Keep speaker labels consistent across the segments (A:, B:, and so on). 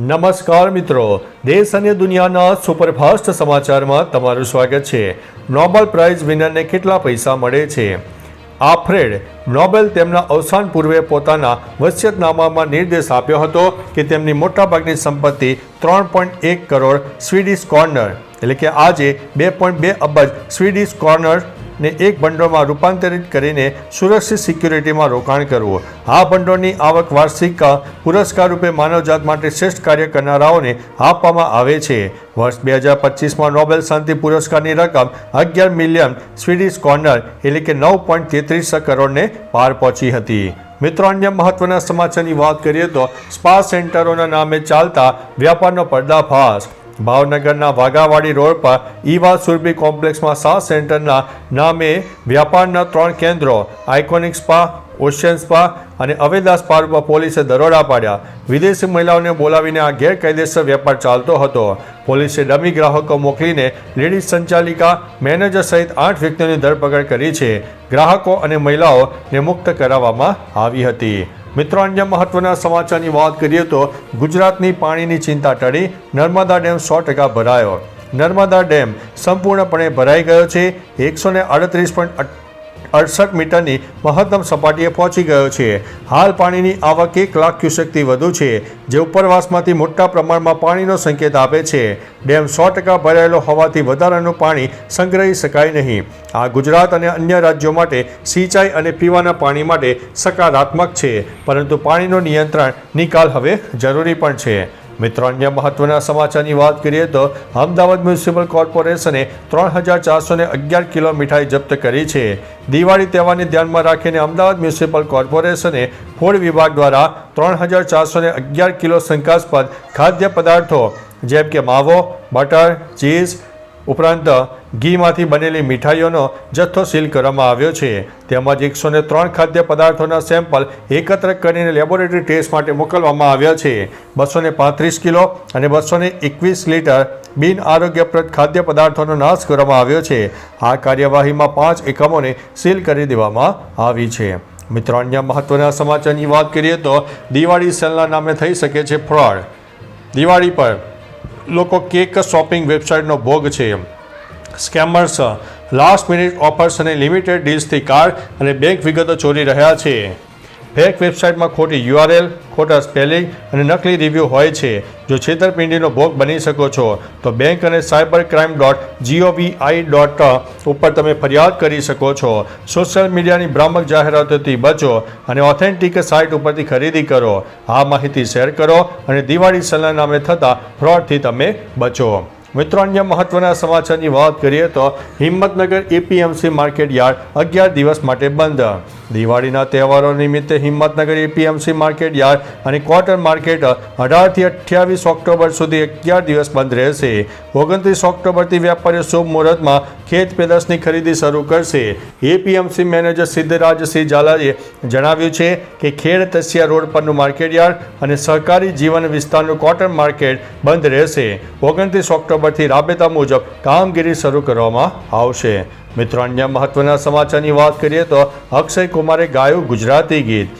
A: નમસ્કાર મિત્રો. દેશ અને દુનિયાના સુપરફાસ્ટ સમાચારમાં તમારું સ્વાગત છે. નોબેલ પ્રાઇઝ વિનરને કેટલા પૈસા મળે છે? આફ્રેડ નોબેલ તેમના અવસાન પૂર્વે પોતાના વસિયતનામામાં નિર્દેશ આપ્યો હતો કે તેમની મોટાભાગની સંપત્તિ ત્રણ પોઈન્ટ એક કરોડ સ્વીડિશ કોર્નર, એટલે કે આજે બે પોઈન્ટ બે અબજ સ્વીડિશ કોર્નર ને એક ભંડોળમાં રૂપાંતરિત કરીને સુરક્ષિત સિક્યુરિટીમાં રોકાણ કરવું. આ ભંડોળની આવક વાર્ષિક પુરસ્કાર રૂપે માનવજાત માટે શ્રેષ્ઠ કાર્ય કરનારાઓને આપવામાં આવે છે. વર્ષ બે હજાર પચીસમાં નોબેલ શાંતિ પુરસ્કારની રકમ અગિયાર મિલિયન સ્વીડિશ કોર્નર, એટલે કે નવ પોઈન્ટ તેત્રીસ કરોડને પાર પહોંચી હતી. મિત્રો, અન્ય મહત્વના સમાચારની વાત કરીએ તો સ્પા સેન્ટરોના નામે ચાલતા વ્યાપારનો પર્દાફાશ. ભાવનગરના વાઘાવાડી રોડ પર ઈવા સુરભી કોમ્પ્લેક્સમાં સા સેન્ટરના નામે વ્યાપારના ત્રણ કેન્દ્રો, આઇકોનિક સ્પા, ઓશિયન સ્પા અને અવેદાસ સ્પા ઉપર પોલીસે દરોડા પાડ્યા. વિદેશી મહિલાઓને બોલાવીને આ ગેરકાયદેસર વેપાર ચાલતો હતો. પોલીસે ડમી ગ્રાહકો મોકલીને લેડીઝ સંચાલિકા, મેનેજર સહિત આઠ વ્યક્તિઓની ધરપકડ કરી છે. ગ્રાહકો અને મહિલાઓને મુક્ત કરાવવામાં આવી હતી. મિત્રો, અન્ય મહત્વના સમાચારની વાત કરીએ તો ગુજરાતની પાણીની ચિંતા ટળી. નર્મદા ડેમ સો ટકા ભરાયો. નર્મદા ડેમ સંપૂર્ણપણે ભરાઈ ગયો છે. એકસો ને અડત્રીસ પોઈન્ટ અડસઠ મીટરની મહત્તમ સપાટીએ પહોંચી ગયો છે. હાલ પાણીની આવક એક લાખ ક્યુસેકથી વધુ છે, જે ઉપરવાસમાંથી મોટા પ્રમાણમાં પાણીનો સંકેત આપે છે. ડેમ સો ટકા ભરાયેલો હોવાથી વધારાનું પાણી સંગ્રહી શકાય નહીં. આ ગુજરાત અને અન્ય રાજ્યો માટે સિંચાઈ અને પીવાના પાણી માટે સકારાત્મક છે, પરંતુ પાણીનો નિયંત્રણ નિકાલ હવે જરૂરી પણ છે. મિત્રો, અન્ય મહત્વના સમાચારની વાત કરીએ તો અમદાવાદ મ્યુનિસિપલ કોર્પોરેશને ત્રણ હજાર ચારસો અગિયાર કિલો મીઠાઈ જપ્ત કરી છે. દિવાળી તહેવારને ધ્યાનમાં રાખીને અમદાવાદ મ્યુનિસિપલ કોર્પોરેશને ફૂડ વિભાગ દ્વારા ત્રણ હજાર ચારસો અગિયાર કિલો શંકાસ્પદ ખાદ્ય પદાર્થો જેમ કે માવો બટર ચીઝ ઉપરાંત ઘીમાંથી બનેલી મીઠાઈઓનો જથ્થો સીલ કરવામાં આવ્યો છે. તેમજ એકસો ને ત્રણ ખાદ્ય પદાર્થોના સેમ્પલ એકત્ર કરીને લેબોરેટરી ટેસ્ટ માટે મોકલવામાં આવ્યા છે. બસો પાંત્રીસ કિલો અને બસો એકવીસ લીટર બિન આરોગ્યપ્રદ ખાદ્ય પદાર્થોનો નાશ કરવામાં આવ્યો છે. આ કાર્યવાહીમાં પાંચ એકમોને સીલ કરી દેવામાં આવી છે. મિત્રો, અન્ય મહત્વના સમાચારની વાત કરીએ તો દિવાળી સેલના નામે થઈ શકે છે ફ્રોડ. દિવાળી પર લોકો કેક શોપિંગ વેબસાઇટનો ભોગ છે સ્કેમર્સ લાસ્ટ મિનિટ ઓફર્સ અને લિમિટેડ ડીલ્સથી કાર્ડ અને બેંક વિગતો ચોરી રહ્યા છે. ફેક વેબસાઇટમાં ખોટી યુઆરએલ, ખોટા સ્પેલિંગ અને નકલી રિવ્યૂ હોય છે. જો છેતરપિંડીનો ભોગ બની શકો છો, તો બેંક અને cyber crime dot GOVI dot ઉપર તમે ફરિયાદ કરી શકો છો. સોશિયલ મીડિયાની ભ્રામક જાહેરાતોથી બચો અને ઓથેન્ટિક સાઇટ ઉપરથી ખરીદી કરો. આ માહિતી શેર કરો અને દિવાળી સલાહ નામે થતા ફ્રોડથી તમે બચો. મિત્રો, અન્ય મહત્વના સમાચારની વાત કરીએ તો હિંમતનગર એપીએમસી માર્કેટ યાર્ડ અગિયાર દિવસ માટે બંધ. દિવાળીના તહેવારો નિમિત્તે હિંમતનગર એપીએમસી માર્કેટ યાર્ડ અને કોટન માર્કેટ અઢારથી અઠ્યાવીસ ઓક્ટોબર સુધી અગિયાર દિવસ બંધ રહેશે. ઓગણત્રીસ ઓક્ટોબરથી વેપારીઓ શુભ મુહૂર્તમાં ખેત પેદાશની ખરીદી શરૂ કરશે. એપીએમસી મેનેજર સિદ્ધરાજસિંહ ઝાલાએ જણાવ્યું છે કે ખેડ તસિયા રોડ પરનું માર્કેટ યાર્ડ અને સહકારી જીવન વિસ્તારનું કોટન માર્કેટ બંધ રહેશે. ઓગણત્રીસ ઓક્ટોબરથી રાબેતા મુજબ કામગીરી શરૂ કરવામાં આવશે. મિત્રો, અન્ય મહત્વના સમાચારની વાત કરીએ તો અક્ષય કુમારે ગાયું ગુજરાતી ગીત.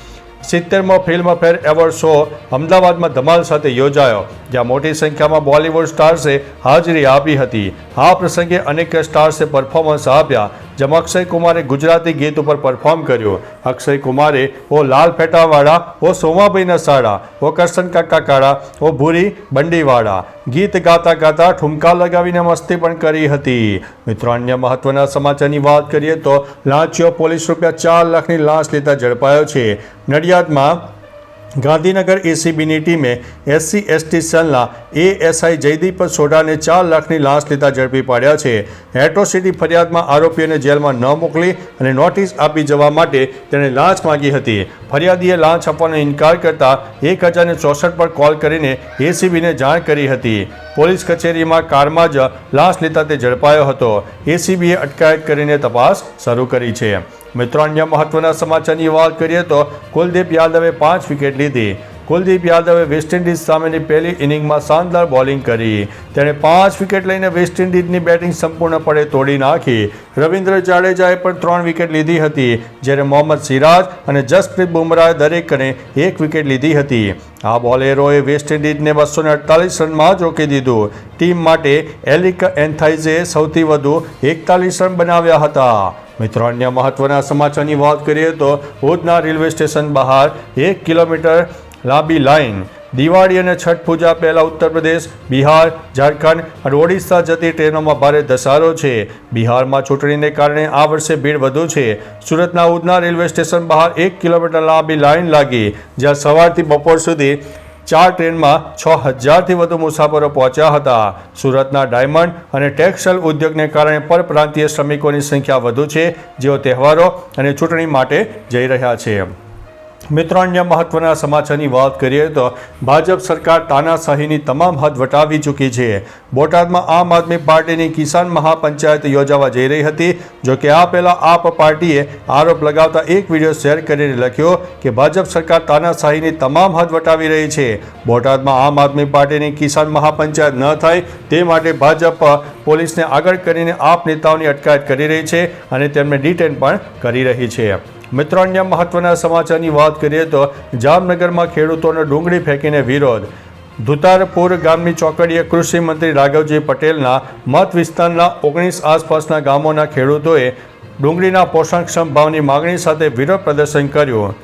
A: સિત્તેરમો ફિલ્મફેર એવોર્ડ શો અમદાવાદમાં ધમાલ સાથે યોજાયો, જ્યાં મોટી સંખ્યામાં બોલિવૂડ સ્ટાર્સે હાજરી આપી હતી. આ પ્રસંગે અનેક સ્ટાર્સે પરફોર્મન્સ આપ્યા, જેમાં અક્ષય કુમારે ગુજરાતી ગીત ઉપર પરફોર્મ કર્યું. અક્ષય કુમારે ઓ લાલ ફેટાવાળા, ઓ સોમાભાઈના સાડા ઓ કરશન કાકા કાળા ઓ ભૂરી બંડીવાળા ગીત ગાતા ગાતા ઠુમકા લગાવીને મસ્તી પણ કરી હતી. મિત્રો, અન્ય મહત્વના સમાચારની વાત કરીએ તો લાંચીઓ પોલીસ રૂપિયા ચાર લાખની લાંચ લેતા ઝડપાયો છે. નડિયાદમાં ગાંધીનગર એસીબીની ટીમે એસસી, એસટી સેલના એએસઆઈ જયદીપ સોઢાને ચાર લાખની લાંચ લેતા ઝડપી પાડ્યા છે. એટ્રોસિટી ફરિયાદમાં આરોપીઓને જેલમાં ન મોકલી અને નોટિસ આપી જવા માટે તેણે લાંચ માગી હતી. ફરિયાદીએ લાંચ આપવાનો ઇનકાર કરતા એક હજારને ચોસઠ પર કોલ કરીને એસીબીને જાણ કરી હતી. પોલીસ કચેરીમાં કારમાં જ લાશ લેતા તે ઝડપાયો હતો. એસીબીએ અટકાયત કરીને તપાસ શરૂ કરી છે. મિત્રો, અન્ય મહત્વના સમાચારની વાત કરીએ તો કુલદીપ યાદવે પાંચ વિકેટ લીધી. કુલદીપ યાદવે વેસ્ટ ઇન્ડિઝ સામેની પહેલી ઇનિંગમાં શાનદાર બોલિંગ કરી. તેણે પાંચ વિકેટ લઈને વેસ્ટ ઇન્ડિઝની બેટિંગ સંપૂર્ણપણે તોડી નાખી. રવિન્દ્ર જાડેજાએ પણ ત્રણ વિકેટ લીધી હતી, જ્યારે મોહમ્મદ સિરાજ અને જસપ્રીત બુમરાહે દરેકને એક વિકેટ લીધી હતી. આ બોલેરોએ વેસ્ટ ઇન્ડિઝને બસો અડતાલીસ રનમાં જ રોકી દીધું. ટીમ માટે એલિક એન્થાઇઝે સૌથી વધુ એકતાલીસ રન બનાવ્યા હતા. મિત્રો, અન્ય મહત્વના સમાચારની વાત કરીએ તો ભુજના રેલવે સ્ટેશન બહાર એક કિલોમીટર લાંબી લાઇન દિવાળી અને છઠ પૂજા પહેલાં ઉત્તર પ્રદેશ, બિહાર, ઝારખંડ અને ઓડિશા જતી ટ્રેનોમાં ભારે ધસારો છે. બિહારમાં ચૂંટણીને કારણે આ વર્ષે ભીડ વધુ છે. સુરતના ઉધના રેલવે સ્ટેશન બહાર એક કિલોમીટર લાંબી લાઇન લાગી, જ્યાં સવારથી બપોર સુધી ચાર ટ્રેનમાં છ હજારથી વધુ મુસાફરો પહોંચ્યા હતા. સુરતના ડાયમંડ અને ટેક્સટાઇલ ઉદ્યોગને કારણે પરપ્રાંતીય શ્રમિકોની સંખ્યા વધુ છે, જેઓ તહેવારો અને ચૂંટણી માટે જઈ રહ્યા છે. મિત્રો અન્ય મહત્વના સમાચારની વાત કરીએ તો ભાજપ સરકાર તાનાશાહીની તમામ હદ વટાવી ચૂકી છે. બોટાદમાં આમ આદમી પાર્ટીની કિસાન મહાપંચાયત યોજાવા જઈ રહી હતી. જો કે આ પહેલાં આપ પાર્ટીએ આરોપ લગાવતા એક વીડિયો શેર કરીને લખ્યો કે ભાજપ સરકાર તાનાશાહીની તમામ હદ વટાવી રહી છે. બોટાદમાં આમ આદમી પાર્ટીની કિસાન મહાપંચાયત ન થાય તે માટે ભાજપ પોલીસને આગળ કરીને આપ નેતાઓની અટકાયત કરી રહી છે અને તેમને ડિટેન પણ કરી રહી છે. મિત્રો, અન્ય મહત્વના સમાચારની વાત કરીએ તો જામનગરમાં ખેડૂતોને ડુંગળી ફેંકીને વિરોધ. ધુતારપુર ગામની ચોકડીએ કૃષિ મંત્રી રાઘવજી પટેલના મત વિસ્તારના ઓગણીસ આસપાસના ગામોના ખેડૂતોએ ડુંગળીના પોષણક્ષમ ભાવની માગણી સાથે વિરોધ પ્રદર્શન કર્યું.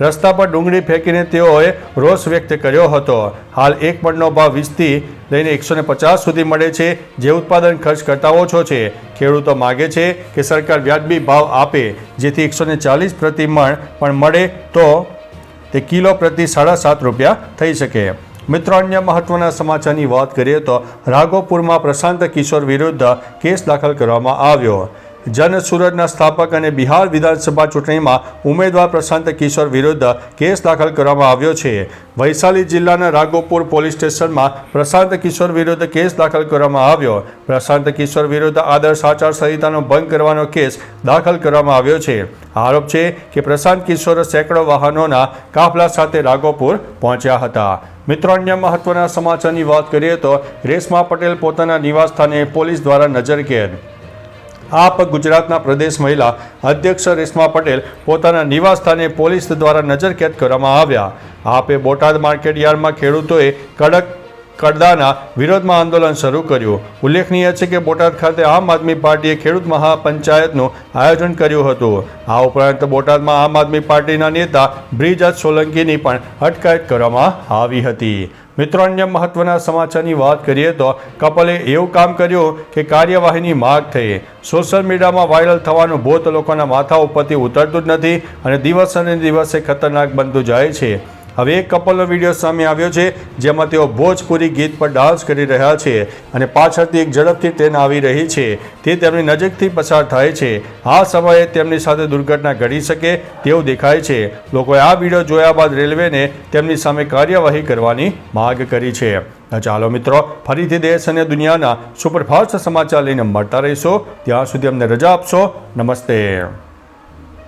A: રસ્તા પર ડુંગળી ફેંકીને તેઓએ રોષ વ્યક્ત કર્યો હતો. હાલ એક મણનો ભાવ વીસથી લઈને એકસો પચાસ સુધી મળે છે. જે ઉત્પાદન ખર્ચ કરતાં ઓછો છે. ખેડૂતો માગે છે કે સરકાર વ્યાજબી ભાવ આપે, જેથી એકસો ચાલીસ પ્રતિ મણ પણ મળે તો તે કિલો પ્રતિ સાડા સાત રૂપિયા થઈ શકે. મિત્રો, અન્ય મહત્વના સમાચારની વાત કરીએ તો રાઘોપુરમાં પ્રશાંત કિશોર વિરુદ્ધ કેસ દાખલ કરવામાં આવ્યો. જન સુરજના સ્થાપક અને બિહાર વિધાનસભા ચૂંટણીમાં ઉમેદવાર પ્રશાંત કિશોર વિરુદ્ધ કેસ દાખલ કરવામાં આવ્યો છે. વૈશાલી જિલ્લાના રાઘોપુર પોલીસ સ્ટેશનમાં પ્રશાંત કિશોર વિરુદ્ધ કેસ દાખલ કરવામાં આવ્યો. પ્રશાંત કિશોર વિરુદ્ધ આદર્શ આચાર સંહિતાનો ભંગ કરવાનો કેસ દાખલ કરવામાં આવ્યો છે. આરોપ છે કે પ્રશાંત કિશોર સેંકડો વાહનોના કાફલા સાથે રાઘોપુર પહોંચ્યા હતા. મિત્રો, અન્ય મહત્વના સમાચારની વાત કરીએ તો રેશમા પટેલ પોતાના નિવાસસ્થાને પોલીસ દ્વારા નજરકેદ આપ ગુજરાતના પ્રદેશ મહિલા અધ્યક્ષ રેશમા પટેલ પોતાના નિવાસસ્થાને પોલીસ દ્વારા નજરકેદ કરવામાં આવ્યા. આપે બોટાદ માર્કેટ યાર્ડમાં ખેડૂતોએ કડક કડદાના વિરોધમાં આંદોલન શરૂ કર્યું. ઉલ્લેખનીય છે કે બોટાદ ખાતે આમ આદમી પાર્ટીએ ખેડૂત મહાપંચાયતનું આયોજન કર્યું હતું. આ ઉપરાંત બોટાદમાં આમ આદમી પાર્ટીના નેતા બ્રિજાજ સોલંકીની પણ અટકાયત કરવામાં આવી હતી. મિત્રો, અન્ય મહત્વના સમાચારની વાત કરીએ તો કપલે એવું કામ કર્યું કે કાર્યવાહીની માગ થઈ. સોશિયલ મીડિયામાં વાયરલ થવાનું ભૂત લોકોના માથા ઉપરથી ઉતરતું જ નથી અને દિવસે ને દિવસે ખતરનાક બનતું જાય છે. હવે એક કપલનો વીડિયો સામે આવ્યો છે, જેમાં તેઓ ભોજપુરી ગીત પર ડાન્સ કરી રહ્યા છે અને પાછળથી એક ઝડપથી ટ્રેન આવી રહી છે. તે તેમની નજીકથી પસાર થાય છે. આ સમયે તેમની સાથે દુર્ઘટના ઘડી શકે તેવું દેખાય છે. લોકોએ આ વીડિયો જોયા બાદ રેલવેને તેમની સામે કાર્યવાહી કરવાની માગ કરી છે. ચાલો મિત્રો, ફરીથી દેશ અને દુનિયાના સુપરફાસ્ટ સમાચાર લઈને મળતા રહીશો. ત્યાં સુધી અમને રજા આપશો. નમસ્તે.